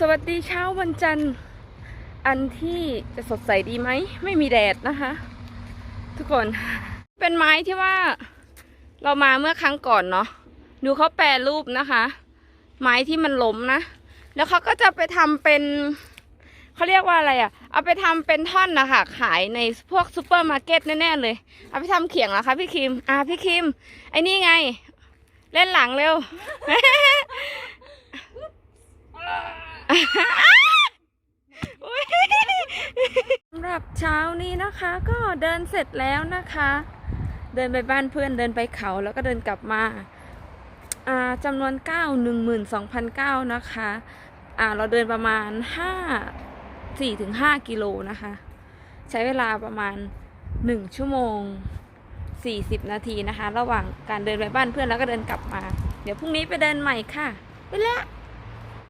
สวัสดีเช้าวันจันทร์ อันที่จะสดใสดีไหม ไม่มีแดดนะคะ ทุกคนเป็นไม้ที่ว่าเรามาเมื่อครั้งก่อนเนาะดูเขาแปรรูปนะคะ ไม้ที่มันล้มนะ แล้วเขาก็จะไปทำเป็นเขาเรียกว่าอะไรอะ่ะ เอาไปทำเป็นท่อนนะคะขายในพวกซูเปอร์มาร์เก็ตแน่ๆเลย เอาไปทำเขียงเหรอคะพี่คิม อ่าพี่คิม ไอ้นี่ไง เล่นหลังเร็ว สำหรับเช้านี้นะคะ ก็เดินเสร็จแล้วนะคะ เดินไปบ้านเพื่อนเดินไปเขาแล้วก็เดินกลับมาจำนวน 9 12,009นะคะอ่าเราเดินประมาณ 5 4ถึง5กิโลนะคะ ใช้เวลาประมาณ 1 ชั่วโมง 40 นาทีนะคะ ระหว่างการเดินไปบ้านเพื่อนแล้วก็เดินกลับมา เดี๋ยวพรุ่งนี้ไปเดินใหม่ค่ะ ไปแล้ว